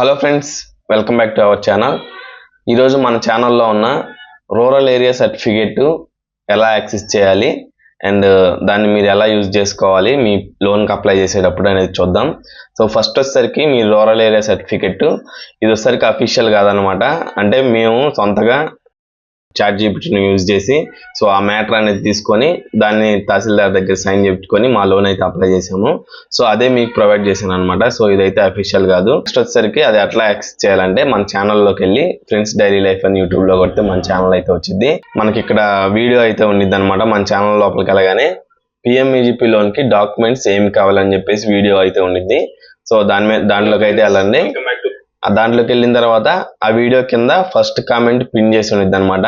Hello friends welcome back to our channel ఈరోజు మన ఛానల్లో ఉన్న రూరల్ ఏరియా సర్టిఫికేట్ ఎలా యాక్సెస్ చేయాలి అండ్ uh, దాన్ని మీరు ఎలా యూజ్ చేసుకోవాలి మీ లోన్కి అప్లై చేసేటప్పుడు అనేది చూద్దాం. సో ఫస్ట్ వచ్చేసరికి మీ రూరల్ ఏరియా సర్టిఫికెట్ ఇది వచ్చేసరికి అఫీషియల్ కాదనమాట అంటే మేము సొంతగా చాట్ జీపీటీని యూజ్ చేసి సో ఆ మ్యాటర్ అనేది తీసుకొని దాన్ని తహసీల్దార్ దగ్గర సైన్ చెప్పుకొని మా లోన్ అయితే అప్లై చేసాము సో అదే మీకు ప్రొవైడ్ చేశాను అనమాట సో ఇదైతే అఫీషియల్ కాదు. నెక్స్ట్ వచ్చేసరికి అది ఎట్లా యాక్సెస్ చేయాలంటే మన ఛానల్లోకి వెళ్ళి ఫ్రెండ్స్ డైలీ లైఫ్ అని యూట్యూబ్లో కొడితే మన ఛానల్ అయితే వచ్చింది మనకి ఇక్కడ వీడియో అయితే ఉండిద్ది అనమాట మన ఛానల్ లోపలికి వెళ్ళగానే పిఎంఈజీపీ లోన్కి డాక్యుమెంట్స్ ఏమి కావాలని చెప్పేసి వీడియో అయితే ఉండిద్ది. సో దాని మీద దాంట్లోకి అయితే వెళ్ళండి. ఆ దాంట్లోకి వెళ్ళిన తర్వాత ఆ వీడియో కింద ఫస్ట్ కామెంట్ పిన్ చేసి ఉండిద్ది అనమాట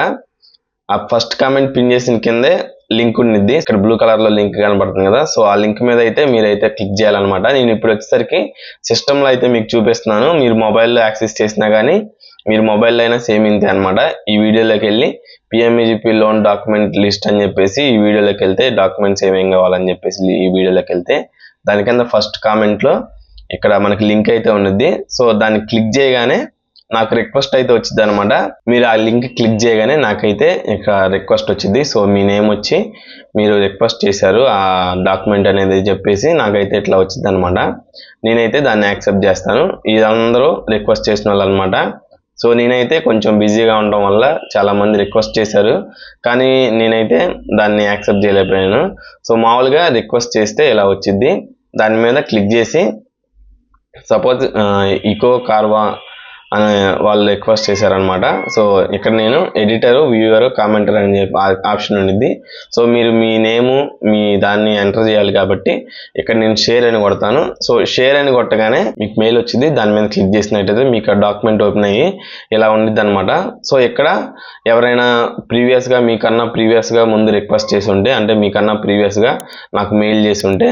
ఆ ఫస్ట్ కామెంట్ పిన్ చేసిన కిందే లింక్ ఉండిద్ది ఇక్కడ బ్లూ కలర్లో లింక్ కనబడుతుంది కదా. సో ఆ లింక్ మీద అయితే మీరైతే క్లిక్ చేయాలన్నమాట. నేను ఇప్పుడు వచ్చేసరికి సిస్టంలో అయితే మీకు చూపిస్తున్నాను. మీరు మొబైల్లో యాక్సెస్ చేసినా కానీ మీరు మొబైల్లో అయినా సేమ్ ఇంతే అనమాట ఈ వీడియోలోకి వెళ్ళి పిఎంఈజీపీ లోన్ డాక్యుమెంట్ లిస్ట్ అని చెప్పేసి ఈ వీడియోలోకి వెళ్తే డాక్యుమెంట్స్ ఏమేమి కావాలని చెప్పేసి ఈ వీడియోలోకి వెళ్తే దాని కింద ఫస్ట్ కామెంట్లో ఇక్కడ మనకి లింక్ అయితే ఉన్నది. సో దాన్ని క్లిక్ చేయగానే నాకు రిక్వెస్ట్ అయితే వచ్చింది అనమాట మీరు ఆ లింక్ క్లిక్ చేయగానే నాకైతే ఇక్కడ రిక్వెస్ట్ వచ్చింది. సో మీ నేమ్ వచ్చి మీరు రిక్వెస్ట్ చేశారు. ఆ డాక్యుమెంట్ అనేది చెప్పేసి నాకైతే ఇట్లా వచ్చింది అనమాట నేనైతే దాన్ని యాక్సెప్ట్ చేస్తాను. ఇదందరూ రిక్వెస్ట్ చేసిన వాళ్ళు అనమాట సో నేనైతే కొంచెం బిజీగా ఉండడం వల్ల చాలా మంది రిక్వెస్ట్ చేశారు. కానీ నేనైతే దాన్ని యాక్సెప్ట్ చేయలేకపోయాను. సో మామూలుగా రిక్వెస్ట్ చేస్తే ఇలా వచ్చింది. దాని మీద క్లిక్ చేసి సపోజ్ ఇకో కార్వా అనే వాళ్ళు రిక్వెస్ట్ చేశారనమాట సో ఇక్కడ నేను ఎడిటర్ వ్యూవర్ కామెంటర్ అని చెప్పి ఆప్షన్ ఉండిద్ది. సో మీరు మీ నేము మీ దాన్ని ఎంటర్ చేయాలి కాబట్టి ఇక్కడ నేను షేర్ అని కొడతాను. సో షేర్ అని కొట్టగానే మీకు మెయిల్ వచ్చింది. దాని మీద క్లిక్ చేసినట్టయితే మీకు డాక్యుమెంట్ ఓపెన్ అయ్యి ఇలా ఉండిద్ది అనమాట సో ఇక్కడ ఎవరైనా ప్రీవియస్గా మీకన్నా ప్రీవియస్గా ముందు రిక్వెస్ట్ చేసి ఉంటే అంటే మీకన్నా ప్రీవియస్గా నాకు మెయిల్ చేసి ఉంటే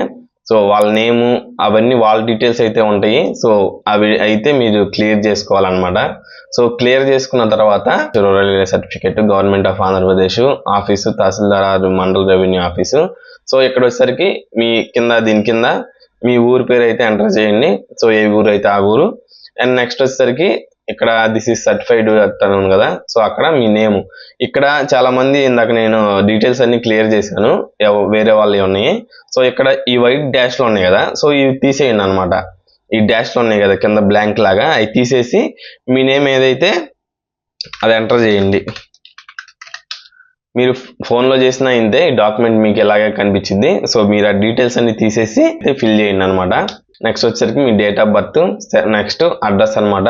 సో వాళ్ళ నేము అవన్నీ వాళ్ళ డీటెయిల్స్ అయితే ఉంటాయి. సో అవి అయితే మీరు క్లియర్ చేసుకోవాలన్నమాట. సో క్లియర్ చేసుకున్న తర్వాత rural area certificate government of Andhra Pradesh office tahsildar mandal revenue office so ఇక్కడ వచ్చేసరికి మీ కింద దీని కింద మీ ఊరు పేరు అయితే ఎంటర్ చేయండి. సో ఏ ఊరు అయితే ఆ ఊరు. అండ్ నెక్స్ట్ వచ్చేసరికి ఇక్కడ దిస్ ఈస్ సర్టిఫైడ్ అంటాను కదా. సో అక్కడ మీ నేమ్ ఇక్కడ చాలా మంది ఇందాక నేను డీటెయిల్స్ అన్ని క్లియర్ చేశాను. వేరే వాళ్ళు ఉన్నాయి. సో ఇక్కడ ఈ వైట్ డాష్లో ఉన్నాయి కదా. సో ఇవి తీసేయండి అనమాట ఈ డాష్లో ఉన్నాయి కదా కింద బ్లాంక్ లాగా. అవి తీసేసి మీ నేమ్ ఏదైతే అది ఎంటర్ చేయండి. మీరు ఫోన్లో చేసిన ఇంతే ఈ డాక్యుమెంట్ మీకు ఎలాగే కనిపించింది. సో మీరు ఆ డీటెయిల్స్ అన్ని తీసేసి ఫిల్ చేయండి అనమాట నెక్స్ట్ వచ్చేసరికి మీ date of birth next address అన్నమాట.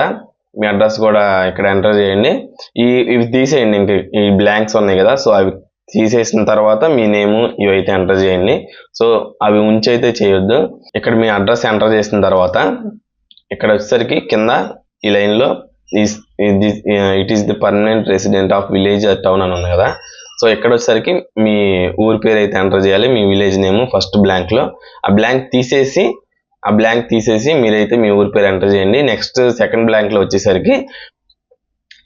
మీ అడ్రస్ కూడా ఇక్కడ ఎంటర్ చేయండి. ఈ ఇవి తీసేయండి ఇంక ఈ బ్లాంక్స్ ఉన్నాయి కదా సో అవి తీసేసిన తర్వాత మీ నేమ్ ఇవైతే ఎంటర్ చేయండి. సో అవి ఉంచి అయితే చేయొద్దు. ఇక్కడ మీ అడ్రస్ ఎంటర్ చేసిన తర్వాత ఇక్కడ వచ్చేసరికి కింద ఈ లైన్లో it is the permanent resident of village town అని ఉంది కదా. సో ఇక్కడ వచ్చేసరికి మీ ఊరి పేరు అయితే ఎంటర్ చేయాలి మీ విలేజ్ నేమ్ ఫస్ట్ బ్లాంక్లో. ఆ బ్లాంక్ తీసేసి ఆ బ్లాంక్ తీసేసి మీరైతే మీ ఊరి పేరు ఎంటర్ చేయండి. నెక్స్ట్ సెకండ్ బ్లాంక్లో వచ్చేసరికి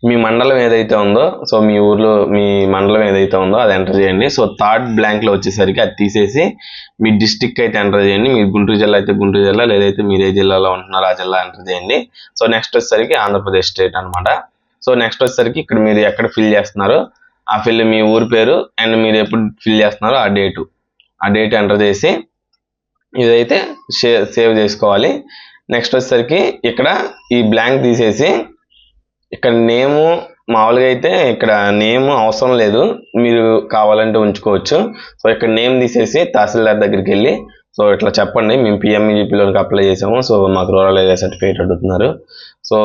మీ మండలం ఏదైతే ఉందో సో మీ ఊర్లో మీ మండలం ఏదైతే ఉందో అది ఎంటర్ చేయండి. సో థర్డ్ బ్లాంక్లో వచ్చేసరికి అది తీసేసి మీ డిస్టిక్ అయితే ఎంటర్ చేయండి. మీరు గుంటూరు జిల్లా అయితే గుంటూరు జిల్లా లేదైతే మీరు ఏ జిల్లాలో ఉంటున్నారో ఆ జిల్లా ఎంటర్ చేయండి. సో నెక్స్ట్ వచ్చేసరికి ఆంధ్రప్రదేశ్ స్టేట్ అన్నమాట. సో నెక్స్ట్ వచ్చేసరికి ఇక్కడ మీరు ఎక్కడ ఫిల్ చేస్తున్నారో? ఆ ఫిల్ మీ ఊరి పేరు అండ్ మీరు ఎప్పుడు ఫిల్ చేస్తున్నారో ఆ డేటు ఆ డేట్ ఎంటర్ చేసి ఇదైతే సేవ్ చేసుకోవాలి. నెక్స్ట్ వచ్చేసరికి ఇక్కడ ఈ బ్లాంక్ తీసేసి ఇక్కడ నేము మామూలుగా అయితే ఇక్కడ నేమ్ అవసరం లేదు. మీరు కావాలంటే ఉంచుకోవచ్చు. సో ఇక్కడ నేమ్ తీసేసి తహసీల్దార్ దగ్గరికి వెళ్ళి సో ఇట్లా చెప్పండి. మేము పిఎంఈజీపీలోకి అప్లై చేసాము. సో మాకు రూరల్ ఏరియా సర్టిఫికేట్ అడుగుతున్నారు. సో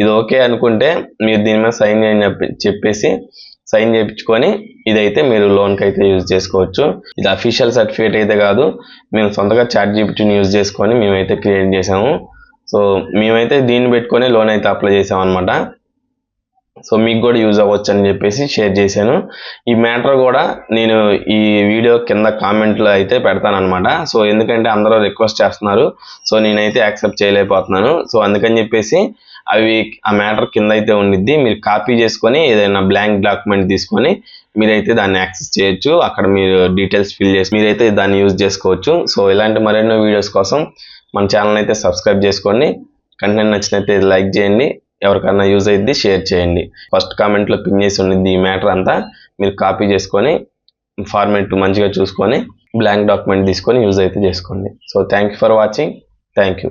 ఇది ఓకే అనుకుంటే మీరు దీని మీద సైన్ చేయని చెప్పి చెప్పేసి సైన్ చేయించుకొని ఇదైతే మీరు లోన్కి అయితే యూజ్ చేసుకోవచ్చు. ఇది అఫీషియల్ సర్టిఫికేట్ అయితే కాదు. మేము సొంతగా చాట్ జీపీటీని యూజ్ చేసుకొని మేమైతే క్రియేట్ చేసాము సో మేమైతే దీన్ని పెట్టుకొని లోన్ అయితే అప్లై చేసాం అనమాట సో మీకు కూడా యూజ్ అవ్వచ్చు అని చెప్పేసి షేర్ చేశాను. ఈ మ్యాటర్ కూడా నేను ఈ వీడియో కింద కామెంట్లో అయితే పెడతాననమాట సో ఎందుకంటే అందరూ రిక్వెస్ట్ చేస్తున్నారు. సో నేనైతే యాక్సెప్ట్ చేయలేకపోతున్నాను. సో అందుకని చెప్పేసి అవి ఆ మ్యాటర్ కింద అయితే ఉండిద్ది. మీరు కాపీ చేసుకొని ఏదైనా బ్లాంక్ డాక్యుమెంట్ తీసుకొని మీరైతే దాన్ని యాక్సెస్ చేయొచ్చు. అక్కడ మీరు డీటెయిల్స్ ఫిల్ చేసి మీరైతే దాన్ని యూజ్ చేసుకోవచ్చు. సో ఇలాంటి మరెన్నో వీడియోస్ కోసం మన ఛానల్ అయితే సబ్స్క్రైబ్ చేసుకోండి. కంటెంట్ నచ్చినట్లయితే లైక్ చేయండి. ఎవరికైనా యూజ్ అయ్యింది షేర్ చేయండి. ఫస్ట్ కామెంట్లో పిన్ చేసి ఉండింది ఈ మ్యాటర్ అంతా. మీరు కాపీ చేసుకొని ఫార్మేట్ మంచిగా చూసుకొని బ్లాంక్ డాక్యుమెంట్ తీసుకొని యూజ్ అయితే చేసుకోండి. So thank you for watching. Thank you.